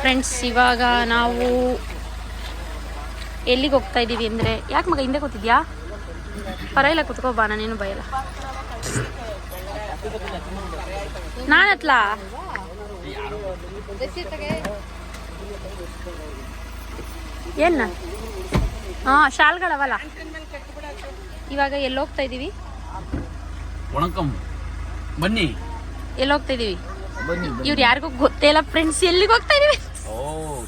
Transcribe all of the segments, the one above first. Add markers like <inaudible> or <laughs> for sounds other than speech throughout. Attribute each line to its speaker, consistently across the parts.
Speaker 1: Friends ಇವಾಗ ನಾವು ಎಲ್ಲಿಗೆ ಹೋಗ್ತಾ ಇದ್ದೀವಿ ಅಂದರೆ ಯಾಕೆ ಮಗ ಹಿಂದೆ ಕೂತಿದ್ಯಾ? ಪರವಾಗಿಲ್ಲ ಕುತ್ಕೋ ಬಾ ನಾನೇನು ಭಯಲ್ಲ ನಾನು ಹತ್ಲ ಏನ ಹಾಂ ಶಾಲ್ಗಳವಲ್ಲ? ಇವಾಗ ಎಲ್ಲಿ ಹೋಗ್ತಾ ಇದ್ದೀವಿ?
Speaker 2: ವಣಕಂ ಬನ್ನಿ.
Speaker 1: ಎಲ್ಲಿ ಹೋಗ್ತಾ ಇದ್ದೀವಿ? ಇವ್ರು ಯಾರಿಗೂ ಗೊತ್ತೇ ಇಲ್ಲ ಫ್ರೆಂಡ್ಸ್ ಎಲ್ಲಿಗೆ ಹೋಗ್ತಾ ಇದೀವಿ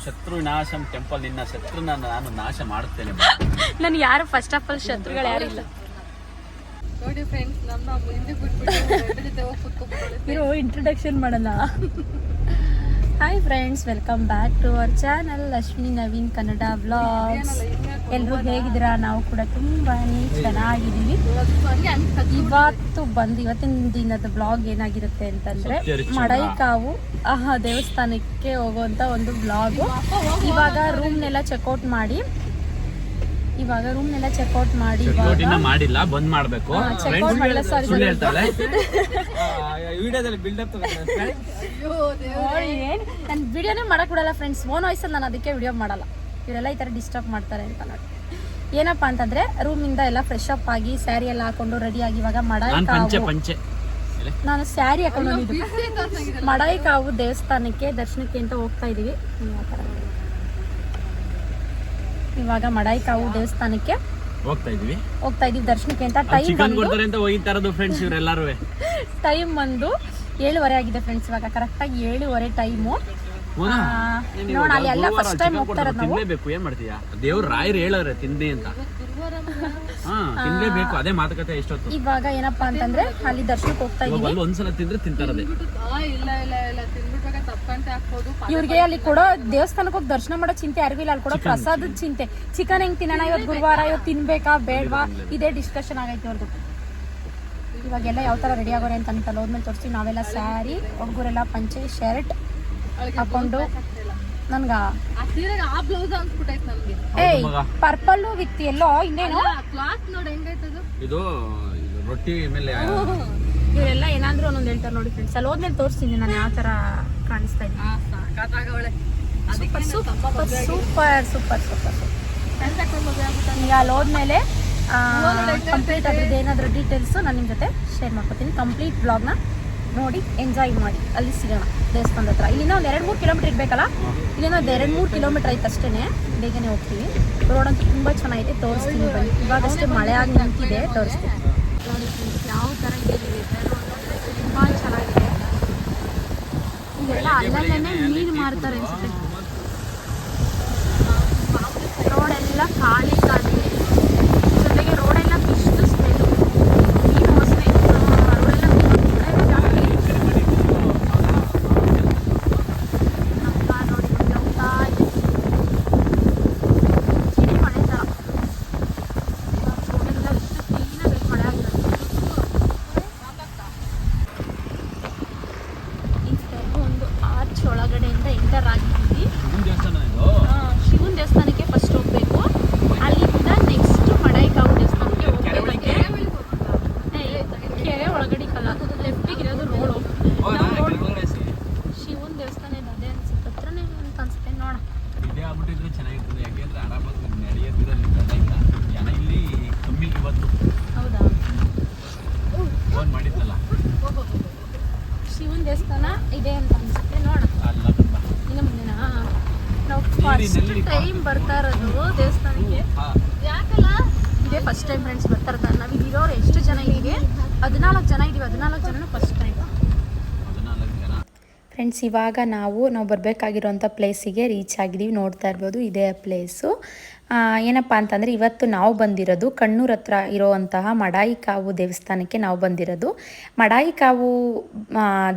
Speaker 2: ಶತ್ರು ನಾಶಂ ಟೆಂಪಲ್ ನಿನ್ನ ಶತ್ರುನ ನಾನು ನಾಶ ಮಾಡುತ್ತೇನೆ.
Speaker 1: ನನ್ ಯಾರು ಫಸ್ಟ್ ಆಫ್ ಆಲ್ ಶತ್ರುಗಳು ಯಾರಿಲ್ಲ
Speaker 3: ನೋಡಿ ಫ್ರೆಂಡ್ಸ್ ನಮ್ಮ ಮುಂದೆ ಬಿಟ್ಬಿಟ್ಟು
Speaker 1: ಇರೋ ಇಂಟ್ರೊಡಕ್ಷನ್ ಮಾಡೋಣ hi friends welcome back to our channel Lakshmi Naveen Kannada vlogs ಎಲ್ಲರೂ ಹೇಗಿದ್ದೀರಾ? ನಾವು ಕೂಡ ತುಂಬಾ ಚೆನ್ನಾಗಿದ್ದೀವಿ. ಇವತ್ತು ಬಂದು ಇವತ್ತಿನ ದಿನದ ಬ್ಲಾಗ್ ಏನಾಗಿರುತ್ತೆ ಅಂತಂದ್ರೆ. ಮಡೈಕಾವು ದೇವಸ್ಥಾನಕ್ಕೆ ಹೋಗುವಂತ ಒಂದು ಬ್ಲಾಗ್ ಇವಾಗ ರೂಮ್ನೆಲ್ಲ ಚೆಕ್ಔಟ್ ಮಾಡಿ ಇವಾಗ ರೂಮ್ನೆಲ್ಲ ಚೆಕ್ಔಟ್ ಮಾಡಿ
Speaker 2: ಮಾಡಿಲ್ಲ ಬಂದ್ ಮಾಡ್ಬೇಕು.
Speaker 1: ಮಾಡಿಲ್ಲ,
Speaker 2: ಸುಳ್ಳು. ಹೇಳ್ತಾಳೆ. <laughs>
Speaker 4: ವಿಡಿಯೋದಲ್ಲಿ
Speaker 1: ಏನ್? ನಾನು ವಿಡಿಯೋನೇ ಮಾಡಕ್ ಬಿಡಲ್ಲ ಫ್ರೆಂಡ್ಸ್ ಓನ್ ವಾಯ್ಸಲ್ಲಿ ನಾನು ಅದಕ್ಕೆ ವಿಡಿಯೋ ಮಾಡಲ್ಲ. ಇವರೆಲ್ಲ ಈ ತರ ಡಿಸ್ಟರ್ಬ್ ಮಾಡ್ತಾರೆ ಅಂತ ನೋಡಿ. ಏನಪ್ಪಾ ಅಂತಂದ್ರೆ ರೂಮಿಂದ ಎಲ್ಲ ಫ್ರೆಶ್ ಅಪ್ ಆಗಿ ಸ್ಯಾರಿ ಎಲ್ಲ ಹಾಕೊಂಡು ರೆಡಿ ಆಗಿ ಇವಾಗ ಮಡಾಯಿ
Speaker 2: ನಾನ್ ಪಂಚೆ ಪಂಚೆ.
Speaker 1: ನಾನು ಸ್ಯಾರಿ ಹಾಕೊಂಡು ಮಡಾಯಿ ಕಾವು ದೇವಸ್ಥಾನಕ್ಕೆ ದರ್ಶನಕ್ಕೆ ಅಂತ ಹೋಗ್ತಾ ಇದೀವಿ. ಇವಾಗ ಮಡಾಯಿ ಕಾವು ದೇವಸ್ಥಾನಕ್ಕೆ
Speaker 2: ಹೋಗ್ತಾ ಇದೀವಿ
Speaker 1: ಹೋಗ್ತಾ ಇದೀವಿ ದರ್ಶನಕ್ಕೆ ಅಂತ. ಟೈಮ್
Speaker 2: ಚಿಕನ್ ಕೊಡ್ತಾರೆ ಅಂತ ಹೋಗಿತಾ ಇರೋದು ಫ್ರೆಂಡ್ಸ್ ಇವರೆಲ್ಲರೂ.
Speaker 1: ಟೈಮ್ ಬಂದು ಏಳುವರೆ ಆಗಿದೆ ಫ್ರೆಂಡ್ಸ್ ಇವಾಗ. ಕರೆಕ್ಟಾಗಿ ಏಳುವರೆ ಟೈಮು ನೋಡ ಅಲ್ಲಿ ಎಲ್ಲ ಫಸ್ಟ್ ಟೈಮ್ ಹೋಗ್ತಾ ಇರೋದು ನಾವು.
Speaker 2: ತಿನ್ಲೇಬೇಕು ಏನ್ ಮಾಡ್ತೀಯಾ? ದೇವ್ರ ರಾಯರು ಹೇಳವ್ರೆ ತಿಂದಿ ಅಂತ. ಹಾ ತಿನ್ಲೇಬೇಕು ಅದೇ ಮಾತುಕತೆ ಎಷ್ಟೊತ್ತು.
Speaker 1: ಇವಾಗ ಏನಪ್ಪಾ ಅಂತಂದ್ರೆ ಅಲ್ಲಿ ದರ್ಶನಕ್ಕೆ ಹೋಗ್ತಾ
Speaker 2: ಇದ್ದೀವಿ.
Speaker 1: ಇದೀವಿ
Speaker 2: ಒಂದ್ಸಲ ತಿಂದ್ರೆ ತಿಂತಾರದೆ.
Speaker 3: ಇಲ್ಲ ಇಲ್ಲ ಇಲ್ಲ ಹಾಕ್ಬೋದು
Speaker 1: ಇವ್ರಿಗೆ ಅಲ್ಲಿ ಕೊಡೋ ದೇವಸ್ಥಾನಕ್ಕೆ ಹೋಗಿ ದರ್ಶನ ಮಾಡೋ ಚಿಂತೆ ಯಾರಿಗೂ ಇಲ್ಲ. ಅಲ್ಲಿ ಕೊಡೋ ಪ್ರಸಾದದ ಚಿಂತೆ. ಚಿಕನ್ ಹೆಂಗ್ ತಿನ್ನೋಣ? ಇವತ್ತು ಗುರುವಾರ ಇವತ್ತು ತಿನ್ಬೇಕಾ? ಬೇಡವಾ? ಇದೇ ಡಿಸ್ಕಷನ್ ಆಗೈತೆ ಅವ್ರದ್ದು ಇವಾಗೆಲ್ಲ ಯಾವ ತರ ರೆಡಿ ಆಗೋರೆ ಅಂತ ಅಂತಲ್ಲ ಹೋದ್ಮೇಲೆ ತೋರಿಸ್ತೀವಿ. ನಾವೆಲ್ಲ ಸ್ಯಾರಿ ಹುಡುಗರೆಲ್ಲ ಪಂಚೆ ಶರ್ಟ್ ಹಾಕೊಂಡು ನನ್ಗ?
Speaker 3: ಆ ಸೀರೆಗೆ ಆ ಬ್ಲೌಸ್ ಅನ್ಸ್ಬಿಟ್ಟೈತೆ ನಮ್ಗೆ.
Speaker 1: ಏಯ್. Purple with yellow? ಇನ್ನೇನು?
Speaker 3: ಕ್ಲಾತ್ ನೋಡಿ ಹೆಂಗೈತದು
Speaker 2: ಇದು ಇದು ರೊಟ್ಟಿ ಮೇಲೆ
Speaker 1: ಇವರೆಲ್ಲ ಏನಾದ್ರೂ ಒಂದೊಂದು ಹೇಳ್ತಾರೆ ನೋಡಿ ಫ್ರೆಂಡ್ಸ್ ಅಲ್ಲಿ ಹೋದ್ಮೇಲೆ ತೋರಿಸ್ತೀನಿ ನಾನು ಯಾವ ತರ ಕಾಣಿಸ್ತಾ
Speaker 3: ಇದೆ
Speaker 1: ಸೂಪರ್ ಸೂಪರ್ ಸೂಪರ್ ಸೂಪರ್ ಈಗ ಅಲ್ಲಿ ಹೋದ್ಮೇಲೆ ಕಂಪ್ಲೀಟ್ ಅದ್ರದ್ದು ಏನಾದರೂ ಡೀಟೇಲ್ಸು ನಾನು ನಿಮ್ಮ ಜೊತೆ ಶೇರ್ ಮಾಡ್ಕೊತೀನಿ. ಕಂಪ್ಲೀಟ್ ಬ್ಲಾಗ್ನ ನೋಡಿ ಎಂಜಾಯ್ ಮಾಡಿ. ಅಲ್ಲಿ ಸಿಗೋಣ ದೇವಸ್ಥಾನದ ಹತ್ರ. ಇಲ್ಲಿಂದ ಒಂದು ಎರಡು ಮೂರು ಕಿಲೋಮೀಟರ್ ಇರಬೇಕಲ್ಲ? ಇಲ್ಲಿಂದ ಒಂದು ಎರಡು ಮೂರು ಕಿಲೋಮೀಟರ್ ಆಯ್ತು ಅಷ್ಟೇ ಬೇಗನೆ ಹೋಗ್ತೀವಿ. ರೋಡ್ ಅಂತೂ ತುಂಬ ಚೆನ್ನಾಗಿದೆ. ತೋರಿಸ್ತೀನಿ ಬನ್ನಿ. ಇವಾಗಷ್ಟೇ ಮಳೆ ಆಗಿ ನಿಂತಿದೆ ತೋರಿಸ್ತೀನಿ. ಯಾವ ಥರ ಇದೆ ತುಂಬ ಚೆನ್ನಾಗಿದೆ. ಇದೆಲ್ಲ ಅಲ್ಲಲ್ಲೇ ಮೀನು ಮಾರ್ತಾರೆ ಅನ್ಸುತ್ತೆ. ರೋಡ್ ಎಲ್ಲ ಖಾಲಿ ಖಾಲಿ ಜೊತೆಗೆ ರೋಡ್ ಎಲ್ಲ ಇಷ್ಟು ಸ್ಮೆಲ್ ನೀರು ವಾಸನೆ ರೋಡೆಲ್ಲ ಜಾಸ್ತಿ ಅಪ್ಪ ನೋಡಿ ಮುಂದೆ ಹೋಗ್ತಾ ಇದೆ ಇಡೀ ಮಳೆ ಥರ ರೋಡೆಲ್ಲ ಎಷ್ಟು ಕ್ಲೀನಾಗಿ ಮಳೆ ಆಗ್ತದೆ ಈ ಥರ ಒಂದು ಆರ್ಚ್ ಒಳಗಡೆಯಿಂದ ಎಂಟರ್ ಆಗಿದ್ದೀವಿ
Speaker 2: ಶಿವನ್ ದೇವಸ್ಥಾನ ಇದು
Speaker 1: ಶಿವನ ದೇವಸ್ಥಾನಕ್ಕೆ ಫಸ್ಟ್ ಹೋಗ್ಬೇಕು ಅಲ್ಲಿಂದ ನೆಕ್ಸ್ಟ್ ಮಡೈಕಾವು ದೇವಸ್ಥಾನಕ್ಕೆ ಹೋಗ್ಬೇಕು ಕೆರೆ ಒಳಗಡೆ ಕಲ್ಲ ಲೆಫ್ಟಿಗೆ ಇರೋದು ರೋಡು ಶಿವನ ದೇವಸ್ಥಾನ ಇದೆ ಅದೇ ಅನ್ಸುತ್ತೆ ಹತ್ರನೇ ಅಂತ ಅನ್ಸುತ್ತೆ ನೋಡ
Speaker 2: ಇದೇ ಆಗ್ಬಿಟ್ಟಿದ್ರೆ ಚೆನ್ನಾಗಿರ್ತದೆ ಯಾಕೆಂದ್ರೆ ಆರಾಮಾಗಿ ನಡೆಯೋದಿರಲಿ ಇಲ್ಲ ಜನ ಇಲ್ಲಿ ಕಮ್ಮಿ ಇವತ್ತು
Speaker 1: ಹೌದಾ
Speaker 2: ಫೋನ್ ಮಾಡಿದ್ದಲ್ಲ
Speaker 1: ಶಿವನ ದೇವಸ್ಥಾನ ಇದೆ ಅಂತ ಅನ್ಸುತ್ತೆ ನೋಡ
Speaker 2: ಅಲ್ಲ ತುಂಬ
Speaker 1: ಇನ್ನು ಮುಂದಿನ ನಾವು ಫಸ್ಟ್
Speaker 2: ನೀರಿನಲ್ಲಿ
Speaker 1: ಟೈಮ್ ಬರ್ತಾ ಇರೋದು ದೇವಸ್ಥಾನಕ್ಕೆ
Speaker 2: ಹಾ
Speaker 1: ಯಾಕಲ್ಲ ಇದೇ ಫಸ್ಟ್ ಟೈಮ್ ಫ್ರೆಂಡ್ಸ್ ಬರ್ತಾ ಇರೋದು ನಾವು ಇಲ್ಲಿರೋರು ಎಷ್ಟು ಜನ ಇದೀವಿ ಹದಿನಾಲ್ಕು ಜನ ಇದೀವಿ ಹದಿನಾಲ್ಕು ಜನ ಫಸ್ಟ್ ಟೈಮ್
Speaker 2: ಹದಿನಾಲ್ಕು ಜನ.
Speaker 5: ಫ್ರೆಂಡ್ಸ್ ಇವಾಗ ನಾವು ನಾವು ಬರಬೇಕಾಗಿರೋಂಥ ಪ್ಲೇಸಿಗೆ ರೀಚ್ ಆಗಿದ್ದೀವಿ. ನೋಡ್ತಾ ಇರ್ಬೋದು ಇದೇ ಪ್ಲೇಸು ಏನಪ್ಪ ಅಂತಂದರೆ ಇವತ್ತು ನಾವು ಬಂದಿರೋದು ಕಣ್ಣೂರ್ ಹತ್ರ ಇರೋವಂತಹ ಮಡಾಯಿ ಕಾವು ದೇವಸ್ಥಾನಕ್ಕೆ ನಾವು ಬಂದಿರೋದು. ಮಡಾಯಿ ಕಾವು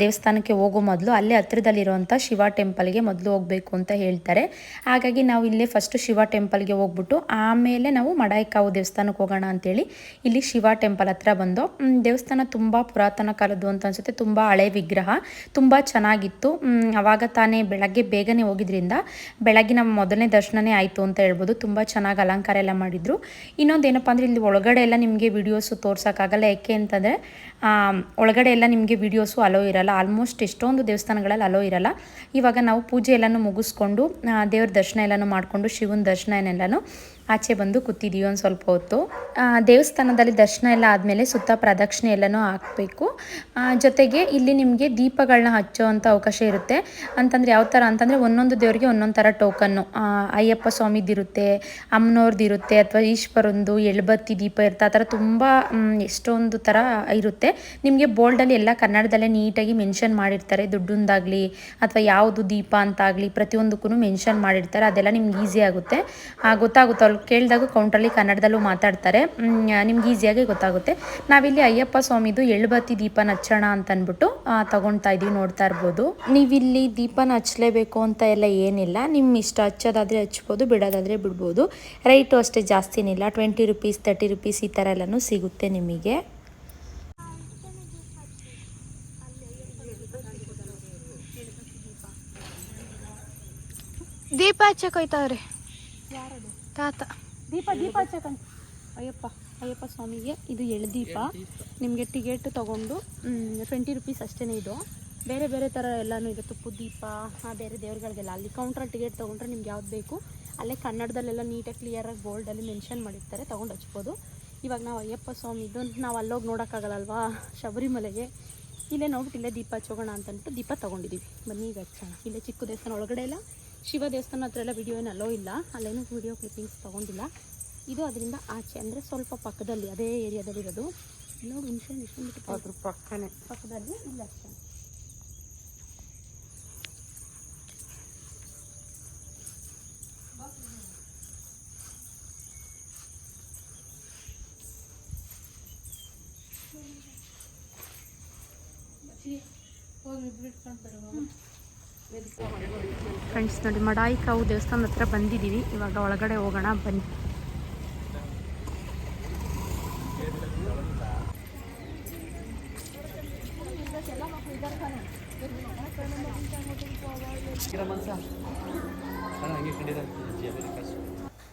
Speaker 5: ದೇವಸ್ಥಾನಕ್ಕೆ ಹೋಗೋ ಮೊದಲು ಅಲ್ಲೇ ಹತ್ರದಲ್ಲಿರುವಂಥ ಶಿವ ಟೆಂಪಲ್ಗೆ ಮೊದಲು ಹೋಗಬೇಕು ಅಂತ ಹೇಳ್ತಾರೆ. ಹಾಗಾಗಿ ನಾವು ಇಲ್ಲೇ ಫಸ್ಟು ಶಿವ ಟೆಂಪಲ್ಗೆ ಹೋಗ್ಬಿಟ್ಟು ಆಮೇಲೆ ನಾವು ಮಡಾಯಿ ಕಾವು ದೇವಸ್ಥಾನಕ್ಕೆ ಹೋಗೋಣ ಅಂತೇಳಿ ಇಲ್ಲಿ ಶಿವ ಟೆಂಪಲ್ ಹತ್ರ ಬಂದು ದೇವಸ್ಥಾನ ತುಂಬ ಪುರಾತನ ಕಾಲದ್ದು ಅಂತ ಅನ್ಸುತ್ತೆ. ತುಂಬ ಹಳೆ ವಿಗ್ರಹ, ತುಂಬ ಚೆನ್ನಾಗಿತ್ತು. ಆವಾಗ ತಾನೇ ಬೆಳಗ್ಗೆ ಬೇಗನೆ ಹೋಗಿದ್ರಿಂದ ಬೆಳಗಿನ ಮೊದಲನೇ ದರ್ಶನನೇ ಆಯಿತು ಅಂತ ಹೇಳ್ಬೋದು. ತುಂಬ ಚೆನ್ನಾಗಿ ಅಲಂಕಾರ ಎಲ್ಲ ಮಾಡಿದರು. ಇನ್ನೊಂದು ಏನಪ್ಪ ಅಂದರೆ ಇಲ್ಲಿ ಒಳಗಡೆ ಎಲ್ಲ ನಿಮಗೆ ವೀಡಿಯೋಸು ತೋರ್ಸೋಕ್ಕಾಗಲ್ಲ. ಯಾಕೆ ಅಂತಂದರೆ ಒಳಗಡೆ ಎಲ್ಲ ನಿಮಗೆ ವೀಡಿಯೋಸು ಅಲೋ ಇರಲ್ಲ. ಆಲ್ಮೋಸ್ಟ್ ಎಷ್ಟೊಂದು ದೇವಸ್ಥಾನಗಳಲ್ಲಿ ಅಲೋ ಇರಲ್ಲ. ಇವಾಗ ನಾವು ಪೂಜೆ ಎಲ್ಲನೂ ಮುಗಿಸ್ಕೊಂಡು ದೇವ್ರ ದರ್ಶನ ಎಲ್ಲನೂ ಮಾಡಿಕೊಂಡು, ಶಿವನ ದರ್ಶನ ಏನೆಲ್ಲನೂ ಆಚೆ ಬಂದು ಕೂತಿದ್ದೀವಿ ಒಂದು ಸ್ವಲ್ಪ ಹೊತ್ತು. ದೇವಸ್ಥಾನದಲ್ಲಿ ದರ್ಶನ ಎಲ್ಲ ಆದಮೇಲೆ ಸುತ್ತ ಪ್ರದಕ್ಷಿಣೆ ಎಲ್ಲನೂ ಹಾಕಬೇಕು. ಜೊತೆಗೆ ಇಲ್ಲಿ ನಿಮಗೆ ದೀಪಗಳನ್ನ ಹಚ್ಚೋ ಅಂಥ ಅವಕಾಶ ಇರುತ್ತೆ. ಅಂತಂದರೆ ಯಾವ ಥರ ಅಂತಂದರೆ ಒಂದೊಂದು ದೇವರಿಗೆ ಒಂದೊಂದು ಥರ ಟೋಕನ್ನು. ಅಯ್ಯಪ್ಪ ಸ್ವಾಮಿದಿರುತ್ತೆ ಅಮ್ಮನವ್ರದ್ದಿರುತ್ತೆ ಅಥವಾ ಈಶ್ವರಂದು ಎಳ್ಬತ್ತಿ ದೀಪ ಇರುತ್ತೆ. ಆ ಥರ ತುಂಬ ಎಷ್ಟೊಂದು ಥರ ಇರುತ್ತೆ. ನಿಮಗೆ ಬೋಲ್ಡಲ್ಲಿ ಎಲ್ಲ ಕನ್ನಡದಲ್ಲೇ ನೀಟಾಗಿ ಮೆನ್ಷನ್ ಮಾಡಿರ್ತಾರೆ. ದುಡ್ಡೊಂದಾಗಲಿ ಅಥವಾ ಯಾವುದು ದೀಪ ಅಂತಾಗಲಿ ಪ್ರತಿಯೊಂದಕ್ಕೂ ಮೆನ್ಷನ್ ಮಾಡಿರ್ತಾರೆ. ಅದೆಲ್ಲ ನಿಮ್ಗೆ ಈಸಿ ಆಗುತ್ತೆ. ಆ, ಅವ್ರು ಕೇಳಿದಾಗ ಕೌಂಟ್ರಲ್ಲಿ ಕನ್ನಡದಲ್ಲೂ ಮಾತಾಡ್ತಾರೆ. ನಿಮ್ಗೆ ಈಸಿಯಾಗಿ ಗೊತ್ತಾಗುತ್ತೆ. ನಾವಿಲ್ಲಿ ಅಯ್ಯಪ್ಪ ಸ್ವಾಮಿದು ಎಳ್ಬತ್ತಿ ದೀಪನ ಹಚ್ಚೋಣ ಅಂತ ಅಂದ್ಬಿಟ್ಟು ತಗೊಳ್ತಾ ಇದ್ದೀವಿ ನೋಡ್ತಾ ಇರ್ಬೋದು. ನೀವಿಲ್ಲಿ ದೀಪನ ಹಚ್ಚಲೇಬೇಕು ಅಂತ ಎಲ್ಲ ಏನಿಲ್ಲ. ನಿಮ್ಮ ಇಷ್ಟ ಹಚ್ಚೋದಾದರೆ ಹಚ್ಬೋದು ಬಿಡೋದಾದರೆ ಬಿಡ್ಬೋದು. ರೈಟು ಅಷ್ಟೇ ಜಾಸ್ತಿನಿಲ್ಲ ಟ್ವೆಂಟಿ ರುಪೀಸ್ ತರ್ಟಿ ರುಪೀಸ್ ಈ ಥರ ಎಲ್ಲನೂ ಸಿಗುತ್ತೆ ನಿಮಗೆ.
Speaker 3: ದೀಪ ಹಚ್ಚಕ್ಕೆ ಹೋಯ್ತಾವ್ರಿ. ತಾತ.
Speaker 1: ದೀಪ ದೀಪ ಹಚ್ಚಕಂತ ಅಯ್ಯಪ್ಪ ಅಯ್ಯಪ್ಪ ಸ್ವಾಮಿಗೆ ಇದು ಎಳ್ದೀಪ ನಿಮಗೆ ಟಿಕೆಟ್ ತೊಗೊಂಡು ಟ್ವೆಂಟಿ ರುಪೀಸ್ ಅಷ್ಟೇ ಇದು. ಬೇರೆ ಬೇರೆ ಥರ ಎಲ್ಲನೂ ಇದೆ ತುಪ್ಪು ದೀಪ ಬೇರೆ ದೇವ್ರುಗಳಿಗೆಲ್ಲ. ಅಲ್ಲಿ ಕೌಂಟ್ರಲ್ಲಿ ಟಿಕೆಟ್ ತೊಗೊಂಡ್ರೆ ನಿಮ್ಗೆ ಯಾವ್ದು ಬೇಕು? ಅಲ್ಲೇ ಕನ್ನಡದಲ್ಲೆಲ್ಲ ನೀಟಾಗಿ ಕ್ಲಿಯರಾಗಿ ಬೋಲ್ಡಲ್ಲಿ ಮೆನ್ಷನ್ ಮಾಡಿರ್ತಾರೆ ತೊಗೊಂಡು ಹಚ್ಬೋದು. ಇವಾಗ ನಾವು ಅಯ್ಯಪ್ಪ ಸ್ವಾಮಿದು ನಾವು ಅಲ್ಲೋಗಿ ನೋಡೋಕ್ಕಾಗಲ್ಲವಾ ಶಬರಿಮಲೆಗೆ. ಇಲ್ಲೇ ನೋಡ್ಬಿಟ್ಟು ಇಲ್ಲೇ ದೀಪ ಹಚ್ಚೋಗೋಣ ಅಂತಂದ್ಬಿಟ್ಟು ದೀಪ ತೊಗೊಂಡಿದ್ದೀವಿ ಬನ್ನಿ ಈಗ ಹಚ್ಚೋಣ. ಇಲ್ಲೇ ಚಿಕ್ಕ ದೇವಸ್ಥಾನ ಒಳಗಡೆ ಎಲ್ಲ ಶಿವ ದೇವಸ್ಥಾನ ಹತ್ರ ಎಲ್ಲ ವಿಡಿಯೋ ಏನು ಅಲೋ ಇಲ್ಲ. ಅಲ್ಲೇನು ವಿಡಿಯೋ ಕ್ಲಿಪ್ಪಿಂಗ್ಸ್ ತೊಗೊಂಡಿಲ್ಲ. ಇದು ಅದರಿಂದ ಆಚೆ ಅಂದರೆ ಸ್ವಲ್ಪ ಪಕ್ಕದಲ್ಲಿ ಅದೇ ಏರಿಯಾದಲ್ಲಿ ಇರೋದು ನೋಡಿ ಹುಣಸೆ ಇಷ್ಟೊಂದು ಅದ್ರ ಪಕ್ಕನೇ. ಪಕ್ಕದಲ್ಲಿ ಇಲ್ಲ ಅಷ್ಟೇ. ಫ್ರೆಂಡ್ಸ್ ನೋಡಿ ಮಡಾಯಿ ಕಾವು ದೇವಸ್ಥಾನದ ಹತ್ರ ಬಂದಿದ್ದೀವಿ. ಇವಾಗ ಒಳಗಡೆ ಹೋಗೋಣ ಬನ್ನಿ.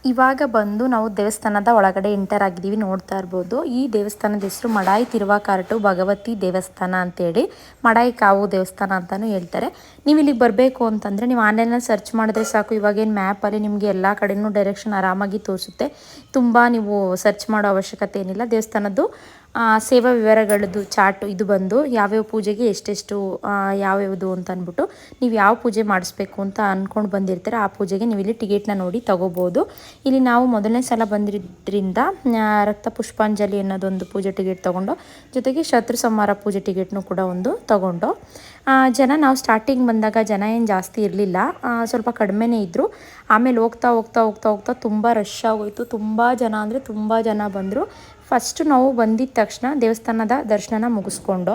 Speaker 5: ಇವಾಗ ಬಂದು ನಾವು ದೇವಸ್ಥಾನದ ಒಳಗಡೆ ಎಂಟರ್ ಆಗಿದ್ದೀವಿ, ನೋಡ್ತಾ ಇರ್ಬೋದು. ಈ ದೇವಸ್ಥಾನದ ಹೆಸರು ಮಡಾಯಿ ತಿರುವಾಕಾರಟು ಭಗವತಿ ದೇವಸ್ಥಾನ ಅಂತೇಳಿ, ಮಡಾಯಿ ಕಾವು ದೇವಸ್ಥಾನ ಅಂತಲೂ ಹೇಳ್ತಾರೆ. ನೀವು ಇಲ್ಲಿಗೆ ಬರಬೇಕು ಅಂತಂದರೆ ನೀವು ಆನ್ಲೈನಲ್ಲಿ ಸರ್ಚ್ ಮಾಡಿದ್ರೆ ಸಾಕು. ಇವಾಗೇನು ಮ್ಯಾಪಲ್ಲಿ ನಿಮಗೆ ಎಲ್ಲ ಕಡೆಯೂ ಡೈರೆಕ್ಷನ್ ಆರಾಮಾಗಿ ತೋರಿಸುತ್ತೆ. ತುಂಬ ನೀವು ಸರ್ಚ್ ಮಾಡೋ ಅವಶ್ಯಕತೆ ಏನಿಲ್ಲ. ದೇವಸ್ಥಾನದ್ದು ಸೇವಾ ವಿವರಗಳದ್ದು ಚಾರ್ಟ್ ಇದು ಬಂದು ಯಾವ್ಯಾವ ಪೂಜೆಗೆ ಎಷ್ಟೆಷ್ಟು ಯಾವ್ಯಾವುದು ಅಂತ ಅಂದ್ಬಿಟ್ಟು ನೀವು ಯಾವ ಪೂಜೆ ಮಾಡಿಸ್ಬೇಕು ಅಂತ ಅಂದ್ಕೊಂಡು ಬಂದಿರ್ತೀರ ಆ ಪೂಜೆಗೆ ನೀವು ಇಲ್ಲಿ ಟಿಕೆಟ್ನ ನೋಡಿ ತಗೋಬೋದು. ಇಲ್ಲಿ ನಾವು ಮೊದಲನೇ ಸಲ ಬಂದಿರೋದ್ರಿಂದ ರಕ್ತ ಪುಷ್ಪಾಂಜಲಿ ಅನ್ನೋದೊಂದು ಪೂಜೆ ಟಿಕೆಟ್ ತೊಗೊಂಡು, ಜೊತೆಗೆ ಶತ್ರು ಸಂಹಾರ ಪೂಜೆ ಟಿಕೆಟ್ನು ಕೂಡ ಒಂದು ತೊಗೊಂಡು. ಜನ ನಾವು ಸ್ಟಾರ್ಟಿಂಗ್ ಬಂದಾಗ ಜನ ಏನು ಜಾಸ್ತಿ ಇರಲಿಲ್ಲ. ಸ್ವಲ್ಪ ಕಡಿಮೆನೇ ಇದ್ದರು ಆಮೇಲೆ ಹೋಗ್ತಾ ಹೋಗ್ತಾ ಹೋಗ್ತಾ ಹೋಗ್ತಾ ತುಂಬ ರಶ್ ಆಗೋಯಿತು. ತುಂಬ ಜನ ಅಂದರೆ ತುಂಬ ಜನ ಬಂದರು. ಫಸ್ಟು ನಾವು ಬಂದಿದ ತಕ್ಷಣ ದೇವಸ್ಥಾನದ ದರ್ಶನನ ಮುಗಿಸ್ಕೊಂಡು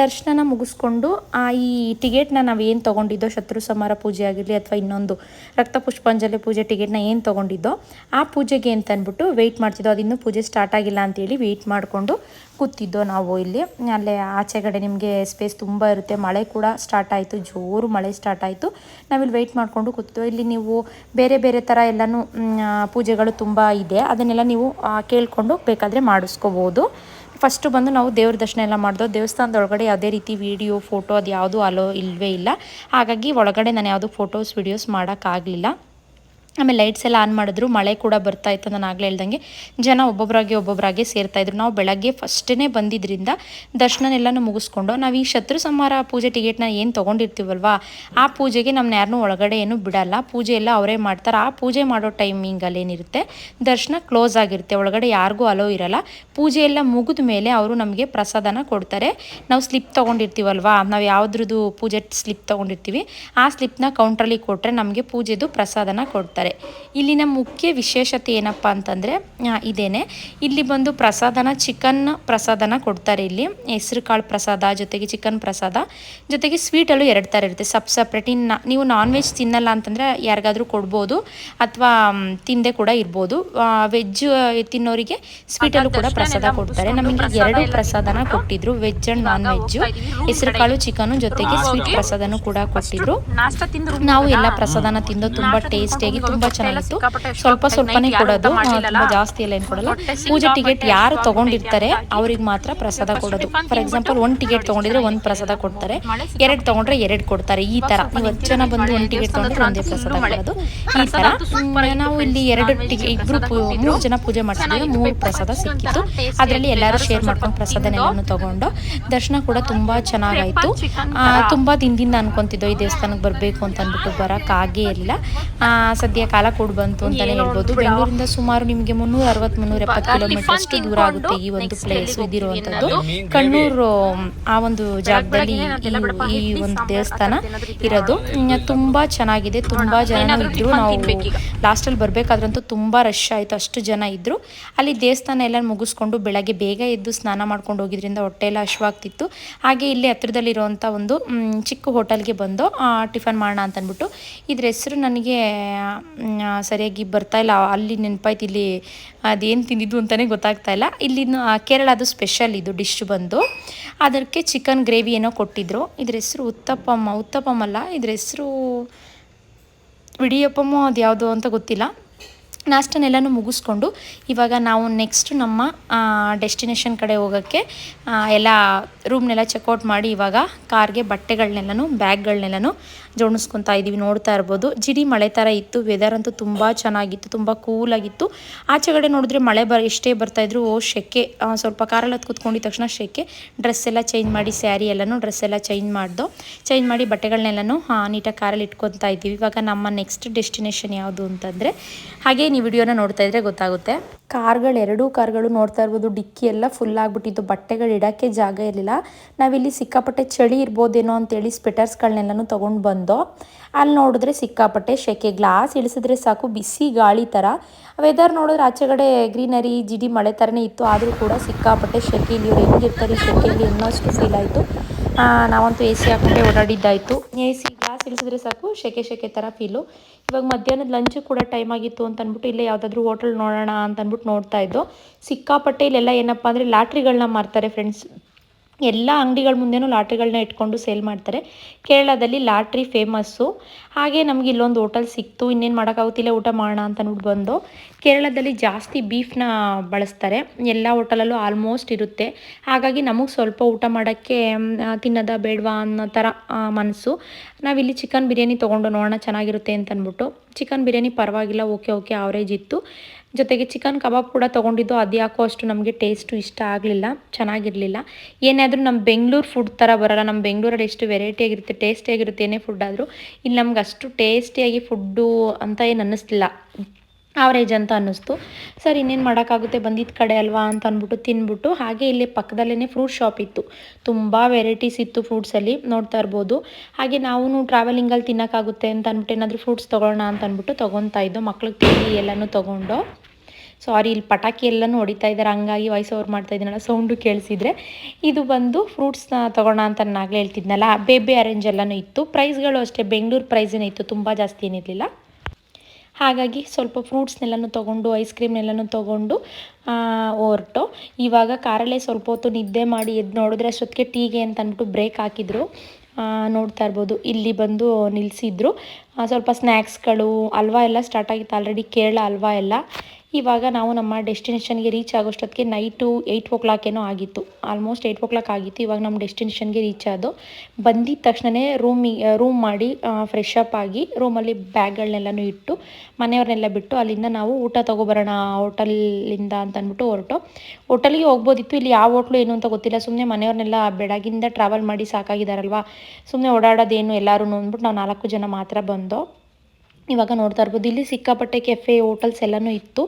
Speaker 5: ದರ್ಶನನ ಮುಗಿಸ್ಕೊಂಡು ಆ ಈ ಟಿಕೆಟ್ನ ನಾವು ಏನು ತೊಗೊಂಡಿದ್ದೋ ಶತ್ರು ಸಮಾರ ಪೂಜೆ ಆಗಿರಲಿ ಅಥವಾ ಇನ್ನೊಂದು ರಕ್ತ ಪುಷ್ಪಾಂಜಲಿ ಪೂಜೆ ಟಿಕೆಟ್ನ ಏನು ತೊಗೊಂಡಿದ್ದೋ ಆ ಪೂಜೆಗೆ ಅಂತ ಅಂದ್ಬಿಟ್ಟು ವೆಯ್ಟ್ ಮಾಡ್ತಿದ್ದೋ ಅದಿನ್ನೂ ಪೂಜೆ ಸ್ಟಾರ್ಟ್ ಆಗಿಲ್ಲ ಅಂತೇಳಿ ವೆಯ್ಟ್ ಮಾಡಿಕೊಂಡು ಕೂತಿದ್ದೋ ನಾವು ಇಲ್ಲಿ. ಅಲ್ಲೇ ಆಚೆಗಡೆ ನಿಮಗೆ ಸ್ಪೇಸ್ ತುಂಬ ಇರುತ್ತೆ. ಮಳೆ ಕೂಡ ಸ್ಟಾರ್ಟ್ ಆಯಿತು. ಜೋರು ಮಳೆ ಸ್ಟಾರ್ಟ್ ಆಯಿತು. ನಾವಿಲ್ಲಿ ವೆಯ್ಟ್ ಮಾಡಿಕೊಂಡು ಕೂತಿದ್ದೋ. ಇಲ್ಲಿ ನೀವು ಬೇರೆ ಬೇರೆ ಥರ ಎಲ್ಲನೂ ಪೂಜೆಗಳು ತುಂಬ ಇದೆ. ಅದನ್ನೆಲ್ಲ ನೀವು ಕೇಳಿಕೊಂಡು ಬೇಕಾದರೆ ಮಾಡಿಸ್ಕೋಬೋದು. ಫಸ್ಟು ಬಂದು ನಾವು ದೇವ್ರ ದರ್ಶನ ಎಲ್ಲ ಮಾಡಿದೋ ದೇವಸ್ಥಾನದ ಒಳಗಡೆ ಯಾವುದೇ ರೀತಿ ವಿಡಿಯೋ ಫೋಟೋ ಅದು ಯಾವುದು ಅಲೋ ಇಲ್ಲವೇ ಇಲ್ಲ. ಹಾಗಾಗಿ ಒಳಗಡೆ ನಾನು ಯಾವುದು ಫೋಟೋಸ್ ವಿಡಿಯೋಸ್ ಮಾಡೋಕ್ಕಾಗಲಿಲ್ಲ. ಆಮೇಲೆ ಲೈಟ್ಸ್ ಎಲ್ಲ ಆನ್ ಮಾಡಿದ್ರು, ಮಳೆ ಕೂಡ ಬರ್ತಾ ಇತ್ತು ನಾನು ಆಗಲೇ ಹೇಳ್ದಂಗೆ. ಜನ ಒಬ್ಬೊಬ್ಬರಾಗಿ ಒಬ್ಬೊಬ್ಬರಾಗೆ ಸೇರ್ತಾ ಇದ್ರು. ನಾವು ಬೆಳಗ್ಗೆ ಫಸ್ಟೇ ಬಂದಿದ್ದರಿಂದ ದರ್ಶನನೆಲ್ಲನೂ ಮುಗಿಸ್ಕೊಂಡು ನಾವು ಈ ಶತ್ರು ಸಂಹಾರ ಪೂಜೆ ಟಿಕೆಟ್ನ ಏನು ತೊಗೊಂಡಿರ್ತೀವಲ್ವಾ, ಆ ಪೂಜೆಗೆ ನಮ್ಮನ್ನ ಯಾರನ್ನೂ ಒಳಗಡೆ ಏನು ಬಿಡಲ್ಲ. ಪೂಜೆ ಎಲ್ಲ ಅವರೇ ಮಾಡ್ತಾರೆ. ಆ ಪೂಜೆ ಮಾಡೋ ಟೈಮಿಂಗಲ್ಲಿ ಏನಿರುತ್ತೆ, ದರ್ಶನ ಕ್ಲೋಸ್ ಆಗಿರುತ್ತೆ. ಒಳಗಡೆ ಯಾರಿಗೂ ಅಲೋ ಇರಲ್ಲ. ಪೂಜೆ ಎಲ್ಲ ಮುಗಿದ ಮೇಲೆ ಅವರು ನಮಗೆ ಪ್ರಸಾದನ ಕೊಡ್ತಾರೆ. ನಾವು ಸ್ಲಿಪ್ ತೊಗೊಂಡಿರ್ತೀವಲ್ವಾ, ನಾವು ಯಾವುದ್ರದ್ದು ಪೂಜೆ ಸ್ಲಿಪ್ ತೊಗೊಂಡಿರ್ತೀವಿ, ಆ ಸ್ಲಿಪ್ನ ಕೌಂಟ್ರಲ್ಲಿ ಕೊಟ್ಟರೆ ನಮಗೆ ಪೂಜೆದು ಪ್ರಸಾದನ ಕೊಡ್ತಾರೆ. ಇಲ್ಲಿನ ಮುಖ್ಯ ವಿಶೇಷತೆ ಏನಪ್ಪ ಅಂತಂದರೆ ಇದೇನೆ. ಇಲ್ಲಿ ಬಂದು ಪ್ರಸಾದನ ಚಿಕನ್ ಪ್ರಸಾದನ ಕೊಡ್ತಾರೆ ಇಲ್ಲಿ. ಹೆಸರು ಕಾಳು ಪ್ರಸಾದ ಜೊತೆಗೆ ಚಿಕನ್ ಪ್ರಸಾದ ಜೊತೆಗೆ ಸ್ವೀಟಲ್ಲೂ ಎರಡು ಥರ ಇರುತ್ತೆ. ಸಪ್ ಸಪ್ರೇಟ್ ಇನ್ನು ನೀವು ನಾನ್ ವೆಜ್ ತಿನ್ನಲ್ಲ ಅಂತಂದರೆ ಯಾರಿಗಾದ್ರೂ ಕೊಡ್ಬೋದು ಅಥವಾ ತಿಂದೆ ಕೂಡ ಇರ್ಬೋದು. ವೆಜ್ ತಿನ್ನೋರಿಗೆ ಸ್ವೀಟಲ್ಲೂ ಕೂಡ ಪ್ರಸಾದ ಕೊಡ್ತಾರೆ. ನಮಗೆ ಎರಡು ಪ್ರಸಾದನ ಕೊಟ್ಟಿದ್ರು. ವೆಜ್ ಅಂಡ್ ನಾನ್ ವೆಜ್ ಹೆಸರು ಕಾಳು ಚಿಕನ್ ಜೊತೆಗೆ ಸ್ವೀಟ್ ಪ್ರಸಾದನೂ ಕೂಡ ಕೊಟ್ಟಿದ್ರು. ನಾವು ಎಲ್ಲ ಪ್ರಸಾದನ ತಿಂದು ತುಂಬ ಟೇಸ್ಟಿಯಾಗಿ ತುಂಬಾ ಚೆನ್ನಾಗಿತ್ತು. ಸ್ವಲ್ಪ ಸ್ವಲ್ಪನೇ ಕೊಡೋದು ತುಂಬಾ ಜಾಸ್ತಿ ಎಲ್ಲ ಏನ್ ಕೊಡಲ್ಲ. ಪೂಜೆ ಟಿಕೆಟ್ ಯಾರು ತಗೊಂಡಿರ್ತಾರೆ ಅವ್ರಿಗೆ ಮಾತ್ರ ಪ್ರಸಾದ ಕೊಡೋದು. ಫಾರ್ ಎಕ್ಸಾಂಪಲ್ ಒಂದ್ ಟಿಕೆಟ್ ತಗೊಂಡಿದ್ರೆ ಒಂದ್ ಪ್ರಸಾದ ಕೊಡ್ತಾರೆ. ಎರಡ್ ತಗೊಂಡ್ರೆ ಎರಡ್ ಕೊಡ್ತಾರೆ. ಈ ತರ. ನೀವು ಹತ್ತು ಜನ ಬಂದು ಒಂದ್ ಟಿಕೆಟ್ ತಗೊಂಡ್ರೆ ಒಂದೇ ಪ್ರಸಾದ ಕೊಡೋದು. ಈ ತರ. ನಾವು ಇಲ್ಲಿ ಎರಡು ಟಿಕೆಟ್ ಇಬ್ರು ಮೂರ್ ಜನ ಪೂಜೆ ಮಾಡ್ತಿದ್ವಿ ಮೂರು ಪ್ರಸಾದ ಸಿಕ್ಕಿತ್ತು. ಅದರಲ್ಲಿ ಎಲ್ಲರೂ ಶೇರ್ ಮಾಡ್ಕೊಂಡು ಪ್ರಸಾದನೆಲ್ಲನೂ ತಗೊಂಡು ದರ್ಶನ ಕೂಡ ತುಂಬಾ ಚೆನ್ನಾಗಾಯ್ತು. ಆ, ತುಂಬಾ ದಿನದಿಂದ ಅನ್ಕೊಂತಿದ್ದೋ ಈ ದೇವಸ್ಥಾನಕ್ಕೆ ಬರಬೇಕು ಅಂತ ಅಂದ್ಬಿಟ್ಟು ಬರಕ್ ಆಗೇ ಇಲ್ಲ ಸದ್ಯ ಕಾಲ ಕೂಡ ಬಂತು ಅಂತಾನೆ ಹೇಳ್ಬೋದು. ಬೆಂಗಳೂರಿಂದ ಸುಮಾರು ನಿಮಗೆ ಮುನ್ನೂರ ಅರವತ್ ಮುನ್ನೂರ ಎಪ್ಪತ್ತು ಕಿಲೋಮೀಟರ್ ಅಷ್ಟು ದೂರ ಆಗುತ್ತೆ ಈ ಒಂದು ಪ್ಲೇಸ್ ಇದ್ದಿರುವಂತದ್ದು ಕಣ್ಣೂರು ಆ ಒಂದು ಜಾಗದಲ್ಲಿ ಈ- ಒಂದು ದೇವಸ್ಥಾನ ಇರೋದು. ತುಂಬಾ ಚೆನ್ನಾಗಿದೆ. ತುಂಬಾ ಜನ ಇದ್ರು. ನಾವು ಲಾಸ್ಟಲ್ಲಿ ಬರ್ಬೇಕಾದ್ರಂತೂ ತುಂಬಾ ರಶ್ ಆಯ್ತು. ಅಷ್ಟು ಜನ ಇದ್ರು. ಅಲ್ಲಿ ದೇವಸ್ಥಾನ ಎಲ್ಲ ಮುಗಿಸ್ಕೊಂಡು ಬೆಳಗ್ಗೆ ಬೇಗ ಎದ್ದು ಸ್ನಾನ ಮಾಡ್ಕೊಂಡು ಹೋಗಿದ್ರಿಂದ ಹೊಟ್ಟೆ ಎಲ್ಲ ಹಶ್ವಾಗ್ತಿತ್ತು. ಹಾಗೆ ಇಲ್ಲಿ ಹತ್ರದಲ್ಲಿರುವಂಥ ಒಂದು ಚಿಕ್ಕ ಹೋಟೆಲ್ಗೆ ಬಂದು ಆ, ಟಿಫನ್ ಮಾಡೋಣ ಅಂತ ಅಂದ್ಬಿಟ್ಟು ಇದ್ರ ಹೆಸರು ನನಗೆ ಸರಿಯಾಗಿ ಬರ್ತಾ ಇಲ್ಲ. ಅಲ್ಲಿ ನೆನಪಾಯ್ತು, ಇಲ್ಲಿ ಅದೇನು ತಿಂದಿದ್ದು ಅಂತಲೇ ಗೊತ್ತಾಗ್ತಾ ಇಲ್ಲ. ಇಲ್ಲಿನ ಕೇರಳದು ಸ್ಪೆಷಲ್ ಇದು ಡಿಶ್ ಬಂದು. ಅದಕ್ಕೆ ಚಿಕನ್ ಗ್ರೇವಿ ಏನೋ ಕೊಟ್ಟಿದ್ರು. ಇದ್ರ ಹೆಸರು ಉತ್ತಪ್ಪಮ್ಮ ಉತ್ತಪ್ಪಮ್ಮ ಅಲ್ಲ ಇದ್ರ ಹೆಸರು ವಿಡಿಯಪ್ಪಮ್ಮ ಅದು ಯಾವುದು ಅಂತ ಗೊತ್ತಿಲ್ಲ. ನಾಷ್ಟನೆಲ್ಲನೂ ಮುಗಿಸ್ಕೊಂಡು ಇವಾಗ ನಾವು ನೆಕ್ಸ್ಟ್ ನಮ್ಮ ಡೆಸ್ಟಿನೇಷನ್ ಕಡೆ ಹೋಗೋಕ್ಕೆ ಎಲ್ಲ ರೂಮ್ನೆಲ್ಲ ಚೆಕ್ಔಟ್ ಮಾಡಿ ಇವಾಗ ಕಾರ್ಗೆ ಬಟ್ಟೆಗಳನ್ನೆಲ್ಲನೂ ಬ್ಯಾಗ್ಗಳನ್ನೆಲ್ಲನೂ ಜೋಡಿಸ್ಕೊತಾ ಇದ್ದೀವಿ ನೋಡ್ತಾ ಇರ್ಬೋದು. ಜಿಡಿ ಮಳೆ ಥರ ಇತ್ತು ವೆದರ್ ಅಂತೂ ತುಂಬ ಚೆನ್ನಾಗಿತ್ತು, ತುಂಬ ಕೂಲಾಗಿತ್ತು ಆಚೆಗಡೆ ನೋಡಿದ್ರೆ ಮಳೆ ಬರ ಎಷ್ಟೇ ಬರ್ತಾಯಿದ್ರು ಓ, ಶೆಕೆ. ಸ್ವಲ್ಪ ಕಾರಲ್ಲಿ ಹತ್ತು ಕೂತ್ಕೊಂಡಿದ ತಕ್ಷಣ ಶೆಕೆ. ಡ್ರೆಸ್ ಎಲ್ಲ ಚೇಂಜ್ ಮಾಡಿ ಸ್ಯಾರಿ ಎಲ್ಲನೂ ಡ್ರೆಸ್ ಎಲ್ಲ ಚೇಂಜ್ ಮಾಡ್ದು ಚೇಂಜ್ ಮಾಡಿ ಬಟ್ಟೆಗಳನ್ನೆಲ್ಲನೂ ನೀಟಾಗಿ ಕಾರಲ್ಲಿ ಇಟ್ಕೊತಾ ಇದ್ದೀವಿ. ಇವಾಗ ನಮ್ಮ ನೆಕ್ಸ್ಟ್ ಡೆಸ್ಟಿನೇಷನ್ ಯಾವುದು ಅಂತಂದರೆ, ಹಾಗೆ ನೀವು ವಿಡಿಯೋನ ನೋಡ್ತಾ ಇದ್ರೆ ಗೊತ್ತಾಗುತ್ತೆ. ಕಾರ್ಗಳು, ಎರಡೂ ಕಾರ್ಗಳು ನೋಡ್ತಾ ಇರ್ಬೋದು. ಡಿಕ್ಕಿ ಎಲ್ಲ ಫುಲ್ ಆಗಿಬಿಟ್ಟಿತ್ತು. ಬಟ್ಟೆಗಳು ಇಡೋಕ್ಕೆ ಜಾಗ ಇರಲಿಲ್ಲ. ನಾವಿಲ್ಲಿ ಸಿಕ್ಕಾಪಟ್ಟೆ ಚಳಿ ಇರ್ಬೋದೇನೋ ಅಂತೇಳಿ ಸ್ವೆಟರ್ಸ್ಗಳನ್ನೆಲ್ಲನೂ ತೊಗೊಂಡು ಬಂದೋ ಅಲ್ಲಿ ನೋಡಿದ್ರೆ ಸಿಕ್ಕಾಪಟ್ಟೆ ಶೆಕೆ. ಗ್ಲಾಸ್ ಇಳಿಸಿದ್ರೆ ಸಾಕು, ಬಿಸಿ ಗಾಳಿ ಥರ ವೆದರ್ ನೋಡಿದ್ರೆ ಆಚೆಗಡೆ ಗ್ರೀನರಿ ಜಿಡಿ ಮಳೆ ಥರನೇ ಇತ್ತು. ಆದರೂ ಕೂಡ ಸಿಕ್ಕಾಪಟ್ಟೆ ಶೆಕೆ. ಇಲ್ಲಿ ಇವ್ರು ಹೆಂಗಿರ್ತಾರೆ, ಶೆಕೆಲಿ ಅನ್ನೋಷ್ಟು ಫೀಲ್ ಆಯಿತು. ನಾವಂತೂ ಎ ಸಿ ಹಾಕೊಂಡೆ ಓಡಾಡಿದ್ದಾಯಿತು. ಎ ಸಿ ಗ್ಲಾಸ್ ಇಳಿಸಿದ್ರೆ ಸಾಕು, ಶೆಕೆ ಶೆಕೆ ಥರ ಫೀಲು ಇವಾಗ ಮಧ್ಯಾಹ್ನದ ಲಂಚು ಕೂಡ ಟೈಮ್ ಆಗಿತ್ತು ಅಂತ ಅಂದ್ಬಿಟ್ಟು ಇಲ್ಲೇ ಯಾವುದಾದ್ರೂ ಹೋಟೆಲ್ ನೋಡೋಣ ಅಂತ ಅಂದ್ಬಿಟ್ಟು ನೋಡ್ತಾ ಇದ್ದೋ. ಸಿಕ್ಕಾಪಟ್ಟೆ ಇಲ್ಲೆಲ್ಲ ಏನಪ್ಪ ಅಂದರೆ ಲಾಟ್ರಿಗಳನ್ನ ಮಾರ್ತಾರೆ ಫ್ರೆಂಡ್ಸ್ ಎಲ್ಲ ಅಂಗಡಿಗಳ ಮುಂದೆನೂ ಲಾಟ್ರಿಗಳನ್ನ ಇಟ್ಕೊಂಡು ಸೇಲ್ ಮಾಡ್ತಾರೆ. ಕೇರಳದಲ್ಲಿ ಲಾಟ್ರಿ ಫೇಮಸ್ಸು. ಹಾಗೆ ನಮಗೆ ಇಲ್ಲೊಂದು ಹೋಟೆಲ್ ಸಿಕ್ತು. ಇನ್ನೇನು ಮಾಡೋಕ್ಕಾಗುತ್ತಿಲ್ಲ ಊಟ ಮಾಡೋಣ ಅಂತ ಅಂದ್ಬಿಟ್ಟು ಬಂದು ಕೇರಳದಲ್ಲಿ ಜಾಸ್ತಿ ಬೀಫ್ನ ಬಳಸ್ತಾರೆ. ಎಲ್ಲ ಹೋಟೆಲಲ್ಲೂ ಆಲ್ಮೋಸ್ಟ್ ಇರುತ್ತೆ. ಹಾಗಾಗಿ ನಮಗೆ ಸ್ವಲ್ಪ ಊಟ ಮಾಡೋಕ್ಕೆ ತಿನ್ನೋದ ಬೇಡವಾ ಅನ್ನೋ ಥರ ಮನಸ್ಸು. ನಾವಿಲ್ಲಿ ಚಿಕನ್ ಬಿರಿಯಾನಿ ತೊಗೊಂಡು ನೋಡೋಣ ಚೆನ್ನಾಗಿರುತ್ತೆ ಅಂತ ಅಂದ್ಬಿಟ್ಟು. ಚಿಕನ್ ಬಿರಿಯಾನಿ ಪರವಾಗಿಲ್ಲ, ಓಕೆ ಓಕೆ ಆವ್ರೇಜ್ ಇತ್ತು. ಜೊತೆಗೆ ಚಿಕನ್ ಕಬಾಬ್ ಕೂಡ ತೊಗೊಂಡಿದ್ದು ಅದು ಯಾಕೋ ಅಷ್ಟು ನಮಗೆ ಟೇಸ್ಟು ಇಷ್ಟ ಆಗಲಿಲ್ಲ, ಚೆನ್ನಾಗಿರಲಿಲ್ಲ. ಏನಾದರೂ ನಮ್ಮ ಬೆಂಗಳೂರು ಫುಡ್ ಥರ ಬರೋಲ್ಲ ನಮ್ಮ ಬೆಂಗಳೂರಲ್ಲಿ ಎಷ್ಟು ವೆರೈಟಿಯಾಗಿರುತ್ತೆ ಟೇಸ್ಟಿಯಾಗಿರುತ್ತೆ ಏನೇ ಫುಡ್ ಆದರೂ, ಇಲ್ಲಿ ನಮ್ಗೆ ಅಷ್ಟು ಟೇಸ್ಟಿಯಾಗಿ ಫುಡ್ಡು ಅಂತ ಏನು ಅನ್ನಿಸ್ಲಿಲ್ಲ. ಆವ್ರೇಜ್ ಅಂತ ಅನ್ನಿಸ್ತು. ಸರ್, ಇನ್ನೇನು ಮಾಡೋಕ್ಕಾಗುತ್ತೆ? ಬಂದಿದ್ದ ಕಡೆ ಅಲ್ವಾ ಅಂತ ಅಂದ್ಬಿಟ್ಟು ತಿನ್ಬಿಟ್ಟು, ಹಾಗೆ ಇಲ್ಲಿ ಪಕ್ಕದಲ್ಲೇ ಫ್ರೂಟ್ ಶಾಪ್ ಇತ್ತು. ತುಂಬ ವೆರೈಟೀಸ್ ಇತ್ತು ಫ್ರೂಟ್ಸಲ್ಲಿ ನೋಡ್ತಾ ಇರ್ಬೋದು. ಹಾಗೆ ನಾವು ಟ್ರಾವೆಲಿಂಗಲ್ಲಿ ತಿನ್ನೋಕ್ಕಾಗುತ್ತೆ ಅಂತ ಅಂದ್ಬಿಟ್ಟು ಏನಾದರೂ ಫ್ರೂಟ್ಸ್ ತೊಗೊಳ್ಳೋಣ ಅಂತ ಅಂದ್ಬಿಟ್ಟು ತೊಗೊತಾ ಇದ್ದೋ, ಮಕ್ಳಿಗೆ ತಿಂಡಿ ಎಲ್ಲನೂ ತೊಗೊಂಡು. ಸಾರಿ ಇಲ್ಲಿ ಪಟಾಕಿ ಎಲ್ಲನೂ ಹೊಡಿತಾ ಇದ್ದಾರೆ. ಹಂಗಾಗಿ ವಾಯ್ಸ್ ಓವರ್ ಮಾಡ್ತಾ ಇದ್ದೀನಲ್ಲ ಸೌಂಡು ಕೇಳಿಸಿದ್ರೆ. ಇದು ಬಂದು ಫ್ರೂಟ್ಸ್ನ ತೊಗೊಳ ಅಂತ ನಾನು ಆಗಲೇ ಹೇಳ್ತಿದ್ನಲ್ಲ, ಬೇಬಿ ಅರೇಂಜ್ ಎಲ್ಲನೂ ಇತ್ತು. ಪ್ರೈಸ್ಗಳು ಅಷ್ಟೇ ಬೆಂಗಳೂರು ಪ್ರೈಸೇನೇ ಇತ್ತು ತುಂಬ ಜಾಸ್ತಿ ಏನಿರಲಿಲ್ಲ. ಹಾಗಾಗಿ ಸ್ವಲ್ಪ ಫ್ರೂಟ್ಸ್ನೆಲ್ಲನೂ ತೊಗೊಂಡು ಐಸ್ ಕ್ರೀಮ್ನೆಲ್ಲನೂ ತೊಗೊಂಡು ಹೊರಟು. ಇವಾಗ ಕಾರಲ್ಲೇ ಸ್ವಲ್ಪ ಹೊತ್ತು ನಿದ್ದೆ ಮಾಡಿ ಎದ್ದು ನೋಡಿದ್ರೆ ಅಷ್ಟೊತ್ತಿಗೆ ಟೀಗೆ ಅಂತ ಅಂದ್ಬಿಟ್ಟು ಬ್ರೇಕ್ ಹಾಕಿದ್ರು. ನೋಡ್ತಾ ಇರ್ಬೋದು. ಇಲ್ಲಿ ಬಂದು ನಿಲ್ಲಿಸಿದ್ರು ಸ್ವಲ್ಪ ಸ್ನ್ಯಾಕ್ಸ್ಗಳು ಹಲ್ವಾ ಎಲ್ಲ ಸ್ಟಾರ್ಟ್ ಆಗಿತ್ತು. ಆಲ್ರೆಡಿ ಕೇರಳ ಹಲ್ವಾ ಎಲ್ಲ. ಇವಾಗ ನಾವು ನಮ್ಮ ಡೆಸ್ಟಿನೇಷನ್ಗೆ ರೀಚ್ ಆಗೋಷ್ಟೊತ್ತಿಗೆ ನೈಟು ಏಯ್ಟ್ ಓ ಕ್ಲಾಕ್ ಏನೋ ಆಗಿತ್ತು. ಆಲ್ಮೋಸ್ಟ್ ಏಯ್ಟ್ ಓ ಕ್ಲಾಕ್ ಆಗಿತ್ತು. ಇವಾಗ ನಮ್ಮ ಡೆಸ್ಟಿನೇಷನ್ಗೆ ರೀಚ್ ಆದೋ ಬಂದಿದ್ದ ತಕ್ಷಣವೇ ರೂಮಿ ರೂಮ್ ಮಾಡಿ ಫ್ರೆಶ್ ಅಪ್ ಆಗಿ ರೂಮಲ್ಲಿ ಬ್ಯಾಗ್ಗಳನ್ನೆಲ್ಲನೂ ಇಟ್ಟು ಮನೆಯವ್ರನ್ನೆಲ್ಲ ಬಿಟ್ಟು ಅಲ್ಲಿಂದ ನಾವು ಊಟ ತೊಗೊಬರೋಣ, ಹೋಟೆಲಿಂದ ಅಂತ ಅಂದ್ಬಿಟ್ಟು ಹೊರಟು. ಹೋಟೆಲ್ಗೆ ಹೋಗ್ಬೋದಿತ್ತು. ಇಲ್ಲಿ ಯಾವ ಹೋಟ್ಲು ಏನು ಅಂತ ಗೊತ್ತಿಲ್ಲ. ಸುಮ್ಮನೆ ಮನೆಯವ್ರನ್ನೆಲ್ಲ ಬೆಳಗಿಂದ ಟ್ರಾವೆಲ್ ಮಾಡಿ ಸಾಕಾಗಿದ್ದಾರಲ್ವ ಸುಮ್ಮನೆ ಓಡಾಡೋದೇನು ಎಲ್ಲರೂ ಅಂದ್ಬಿಟ್ಟು ನಾವು ನಾಲ್ಕು ಜನ ಮಾತ್ರ ಬಂದೋ ಇವಾಗ ನೋಡ್ತಾ ಇರ್ಬೋದು. ಇಲ್ಲಿ ಸಿಕ್ಕಾಪಟ್ಟೆ ಕೆಫೆ ಹೋಟೆಲ್ಸ್ ಎಲ್ಲನೂ ಇತ್ತು.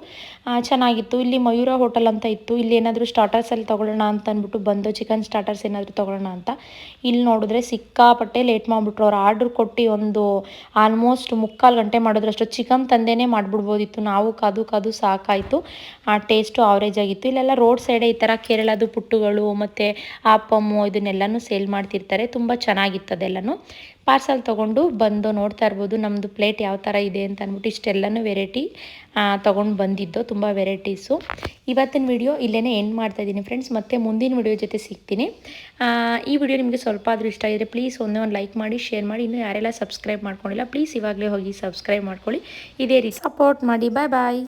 Speaker 5: ಚೆನ್ನಾಗಿತ್ತು. ಇಲ್ಲಿ ಮಯೂರ ಹೋಟೆಲ್ ಅಂತ ಇತ್ತು. ಇಲ್ಲಿ ಏನಾದರೂ ಸ್ಟಾರ್ಟರ್ಸಲ್ಲಿ ತೊಗೊಳ್ಳೋಣ ಅಂತ ಅಂದ್ಬಿಟ್ಟು ಬಂದು ಚಿಕನ್ ಸ್ಟಾರ್ಟರ್ಸ್ ಏನಾದರೂ ತೊಗೊಳ್ಳೋಣ ಅಂತ. ಇಲ್ಲಿ ನೋಡಿದ್ರೆ ಸಿಕ್ಕಾಪಟ್ಟೆ ಲೇಟ್ ಮಾಡಿಬಿಟ್ರು. ಅವ್ರು ಆರ್ಡ್ರ್ ಕೊಟ್ಟು ಒಂದು ಆಲ್ಮೋಸ್ಟ್ ಮುಕ್ಕಾಲು ಗಂಟೆ ಮಾಡಿದ್ರಷ್ಟು. ಚಿಕನ್ ತಂದೆನೇ ಮಾಡಿಬಿಡ್ಬೋದಿತ್ತು. ನಾವು ಕಾದು ಕಾದು ಸಾಕಾಯಿತು. ಆ ಟೇಸ್ಟು ಆವ್ರೇಜ್ ಆಗಿತ್ತು. ಇಲ್ಲೆಲ್ಲ ರೋಡ್ ಸೈಡೇ ಈ ಥರ ಕೇರಳದು ಪುಟ್ಟುಗಳು, ಮತ್ತು ಆಪಮ್ಮು ಇದನ್ನೆಲ್ಲನೂ ಸೇಲ್ ಮಾಡ್ತಿರ್ತಾರೆ. ತುಂಬ ಚೆನ್ನಾಗಿತ್ತು ಅದೆಲ್ಲನೂ. ಪಾರ್ಸಲ್ ತೊಗೊಂಡು ಬಂದು ನೋಡ್ತಾ ಇರ್ಬೋದು ನಮ್ಮದು ಪ್ಲೇಟ್ ಯಾವ ಥರ ಇದೆ ಅಂತ ಅಂದ್ಬಿಟ್ಟು ಇಷ್ಟೆಲ್ಲನೂ ವೆರೈಟಿ ತೊಗೊಂಡು ಬಂದಿದ್ದು, ತುಂಬ ವೆರೈಟೀಸು ಇವತ್ತಿನ ವಿಡಿಯೋ ಇಲ್ಲೇ ಎಂಡ್ ಮಾಡ್ತಾ ಇದ್ದೀನಿ ಫ್ರೆಂಡ್ಸ್ ಮತ್ತೆ ಮುಂದಿನ ವಿಡಿಯೋ ಜೊತೆ ಸಿಗ್ತೀನಿ. ಈ ವಿಡಿಯೋ ನಿಮಗೆ ಸ್ವಲ್ಪ ಆದರೂ ಇಷ್ಟ ಆಗಿದ್ರೆ ಪ್ಲೀಸ್ ಒಂದೇ ಒಂದು ಲೈಕ್ ಮಾಡಿ ಶೇರ್ ಮಾಡಿ. ಇನ್ನೂ ಯಾರೆಲ್ಲ ಸಬ್ಸ್ಕ್ರೈಬ್ ಮಾಡ್ಕೊಂಡಿಲ್ಲ ಪ್ಲೀಸ್ ಇವಾಗಲೇ ಹೋಗಿ ಸಬ್ಸ್ಕ್ರೈಬ್ ಮಾಡ್ಕೊಳ್ಳಿ. ಇದೇ ರೀತಿ. ಸಪೋರ್ಟ್ ಮಾಡಿ. ಬಾಯ್ ಬಾಯ್